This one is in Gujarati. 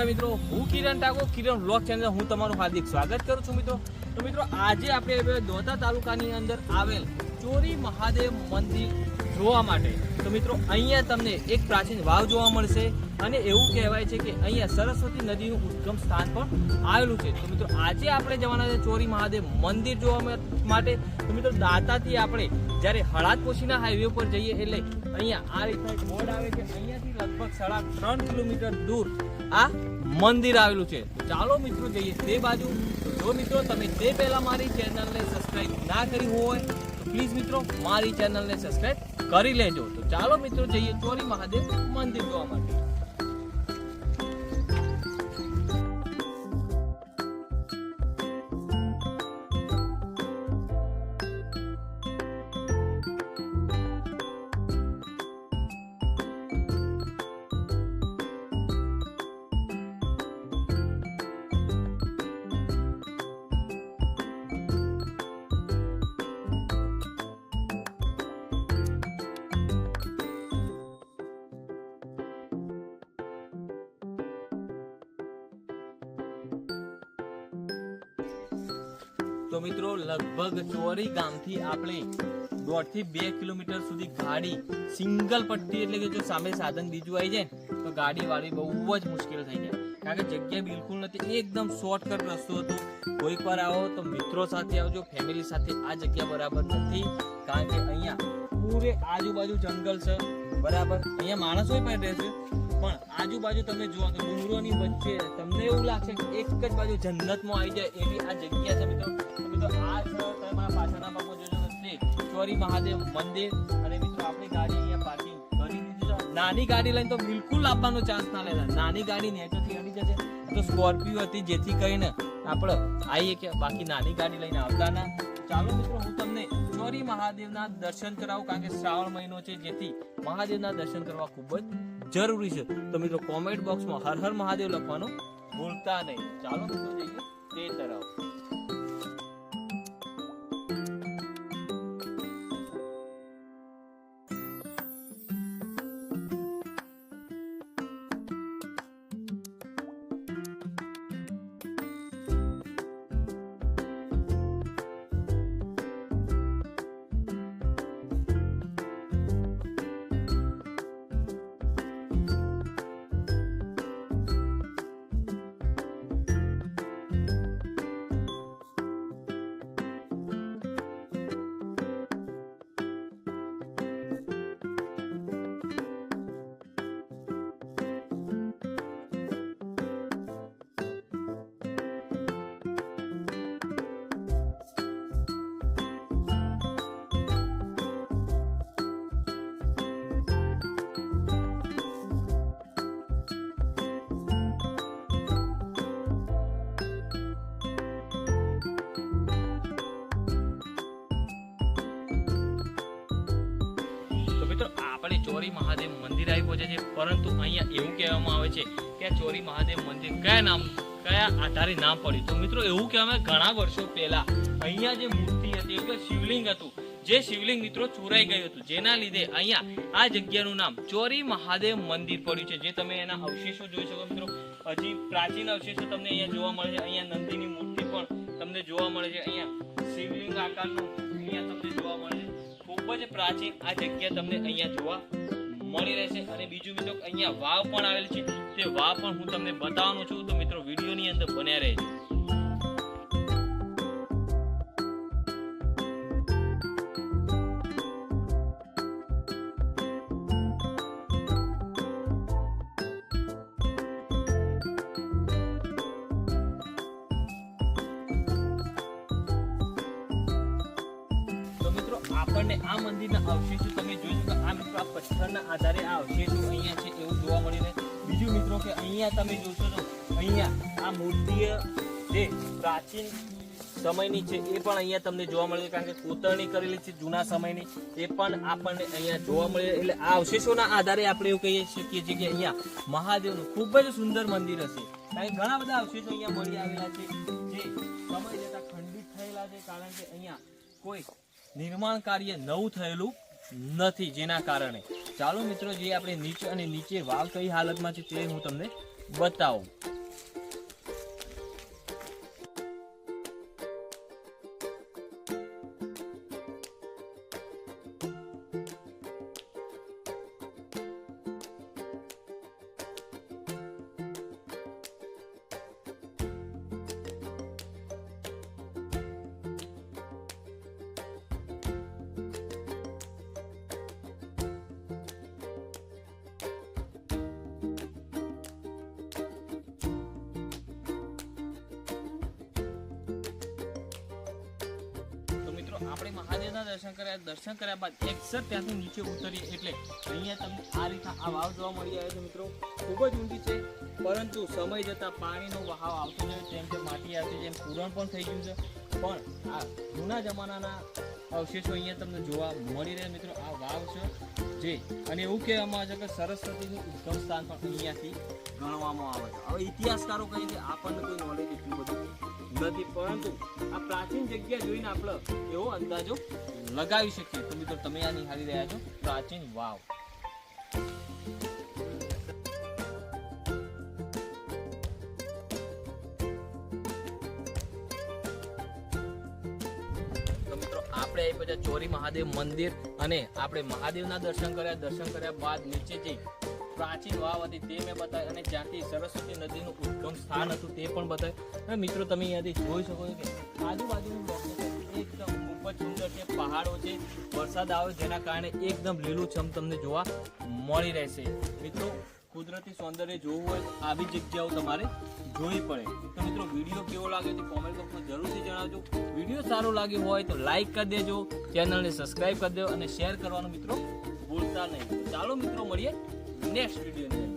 નમસ્કાર મિત્રો, હું કિરણ ટાકો કિરણ વ્લોગ ચેનલ હું તમારું હાર્દિક સ્વાગત કરું છું મિત્રો. તો મિત્રો, આજે આપણે દોતા તાલુકાની અંદર આવેલ ચોરી મહાદેવ મંદિર જોવા માટે. તો મિત્રો, અહીંયા તમને એક પ્રાચીન વાવ જોવા મળશે અને એવું કહેવાય છે કે અહીંયા સરસ્વતી નદીનું ઉદ્ગમ સ્થાન પણ આવેલું છે. તો મિત્રો, આજે આપણે જવાના છે ચોરી મહાદેવ મંદિર જોવા માટે. તો મિત્રો, દાતાથી આપણે જ્યારે હળાદ પોશીના હાઈવે ઉપર જઈએ એટલે અહીંયા આ રીતના એક બોર્ડ આવે છે. અહીંયાથી લગભગ સાડા ત્રણ કિલોમીટર દૂર આ મંદિર આવેલું છે. ચાલો મિત્રો જઈએ તે બાજુ. જો મિત્રો તમે તે પહેલા મારી ચેનલને સબસ્ક્રાઈબ ના કરી હોય, તો પ્લીઝ મિત્રો મારી ચેનલને સબસ્ક્રાઈબ કરી લેજો. તો ચાલો મિત્રો જઈએ ચોરી મહાદેવ મંદિર જોવા માટે. તો મિત્રો, લગભગ ચોરી ગામથી આપણે દોઢથી બે કિલોમીટર સુધી ગાડી સિંગલ પટ્ટી એટલે કે જો સામે સાધન બીજું આવી જાય તો ગાડી વાળી બહુ જ મુશ્કેલ થઈ જાય. કારણ કે જગ્યા બિલકુલ નથી, એકદમ શોર્ટકટ રસ્તો હતો. કોઈક વાર આવો તો મિત્રો સાથે આવજો ફેમિલી સાથે આ જગ્યા બરાબર નથી. કારણ કે અહીંયા પૂરે આજુબાજુ જંગલ છે. બરાબર? અહીંયા માણસો પણ રહે છે. પણ આજુબાજુ તમે જુઓ તો ડુંગરોની વચ્ચે તમને એવું લાગશે કે એક જ બાજુ જન્નતમાં આવી જાય એવી આ જગ્યા છે મિત્રો. મિત્રો, આ તમારા પાછળના ભાગમાં જોજો તે ચોરી મહાદેવ મંદિર. અને મિત્રો, આપણી ગાડી અહીંયા પાર્કિંગ કરી દીધી છે. નાની ગાડી લઈને તો બિલકુલ આપવાનો ચાન્સ ના લેતા. નાની ગાડી નેચરથી અડી જશે. તો સ્કોર્પિયો હતી જેથી કરીને આપણે આવીએ કે બાકી નાની ગાડી લઈને આવતા ના. ચાલો મિત્રો, હું તમને ચોરી મહાદેવના દર્શન કરાવું, કારણ કે શ્રાવણ મહિનો છે, જેથી મહાદેવના દર્શન કરવા ખૂબ જ જરૂરી છે. તો મિત્રો કોમેન્ટ બોક્સમાં હર હર મહાદેવ લખવાનું ભૂલતા નહીં. ચાલો મિત્રો, જઈએ તે તરફ. આપણે ચોરી મહાદેવ મંદિર આવી પહોંચે છે, પરંતુ અહીંયા એવું કહેવામાં આવે છે કે ચોરી મહાદેવ મંદિર કયા નામ, કયા આધારે નામ પડ્યું? તો મિત્રો એવું કહેવામાં ઘણા વર્ષો પહેલા અહીંયા જે મૂર્તિ હતી એટલે શિવલિંગ હતું. જે શિવલિંગ મિત્રો ચોરાઈ ગયું હતું. જેના લીધે અહીંયા આ જગ્યાનું નામ ચોરી મહાદેવ મંદિર પડ્યું છે. જે તમે એના અવશેષો જોઈ શકો મિત્રો. હજી પ્રાચીન અવશેષો તમને અહીંયા જોવા મળે છે. અહીંયા નંદીની મૂર્તિ પણ તમને જોવા મળે છે. અહીંયા શિવલિંગ આકારનું અહીંયા તમને જોવા મળે છે. ખૂબ જ પ્રાચીન આ જગ્યા તમને અહીંયા જોવા મળી રહેશે અને બીજું મિત્રો અહીંયા વાવ પણ આવેલ છે. તે વાવ પણ હું તમને બતાવવાનો છું. તો મિત્રો, વિડીયોની અંદર બન્યા રહેજો. આપણને આ મંદિરના અવશેષો તમે જોઈ શકો આ મિત્રો આ પથ્થરના આધારે આ અવશેષો અહીંયા છે એવું જોવા મળી રહે બીજું મિત્રો કે અહીંયા તમે જોશો તો અહીંયા આ મૂર્તિઓ જે પ્રાચીન સમયની છે એ પણ અહીંયા તમને જોવા મળે છે. કારણ કે કોતરણી કરેલી છે જૂના સમયની. એ પણ આપણને અહીંયા જોવા મળે. એટલે આ અવશેષોના આધારે આપણે એવું કહી શકીએ છીએ કે અહીંયા મહાદેવનું ખૂબ જ સુંદર મંદિર હશે. કારણ કે ઘણા બધા અવશેષો અહીંયા મળી આવેલા છે. જે સમય જતા ખંડિત થયેલા છે. કારણ કે અહીંયા કોઈ નિર્માણ કાર્ય નવું થયેલું નથી જેના કારણે. ચાલો મિત્રો, જે આપણે નીચે અને નીચે વાવ કઈ હાલતમાં છે તે હું તમને બતાવું. આપણે મહાદેવના દર્શન કર્યા દર્શન કર્યા બાદ એક્ઝેક્ટ ત્યાંથી નીચે ઉતરીએ એટલે અહીંયા તમને આ રીતના આ વાવ જોવા મળી આવે છે મિત્રો. ખૂબ જ ઊંડી છે, પરંતુ સમય જતાં પાણીનો વહાવ આવતો જાય તેમ કે માટી આવતી, જેમ પૂરણ પણ થઈ ગયું છે. પણ આ જૂના જમાનાના અવશેષો અહીંયા તમને જોવા મળી રહ્યા મિત્રો, આ વાવ છે. જે, અને એવું કહેવામાં આવે છે કે સરસ્વતીનું ઉદ્ગમ સ્થાન પણ અહીંયાથી ગણવામાં આવે છે. હવે ઇતિહાસકારો કહે છે આપણને કોઈ નોલેજ એટલું બધું નથી, પરંતુ આ પ્રાચીન જગ્યા જોઈને આપણે એવો અંદાજો લગાવી શકીએ. તો મિત્રો, તમે આ નિહાળી રહ્યા છો પ્રાચીન વાવ. આપણે આવી પછી ચોરી મહાદેવ મંદિર અને આપણે મહાદેવના દર્શન કર્યા દર્શન કર્યા બાદ નીચે જઈ પ્રાચીન વાવ હતી તે મેં બતાવી અને જ્યાંથી સરસ્વતી નદીનું ઉદ્ગમ સ્થાન હતું તે પણ બતાવ્યું અને મિત્રો, તમે અહીંયાથી જોઈ શકો છો કે આજુબાજુનું એકદમ ખૂબ જ સુંદર છે. પહાડો છે, વરસાદ આવે જેના કારણે એકદમ લીલુંછમ તમને જોવા મળી રહેશે. મિત્રો, કુદરતી સૌંદર્ય જોવું હોય, આવી જગ્યાઓ તમારે જોવી પડે. તો મિત્રો, વીડિયો કેવો લાગે તે કોમેન્ટ બોક્સમાં જરૂરથી જણાવજો. વીડિયો સારો લાગ્યો હોય તો લાઈક કરી દેજો. ચેનલને સબસ્ક્રાઈબ કરી દેજો અને શેર કરવાનું મિત્રો ભૂલતા નહીં. ચાલો મિત્રો, મળીએ નેક્સ્ટ અંદર.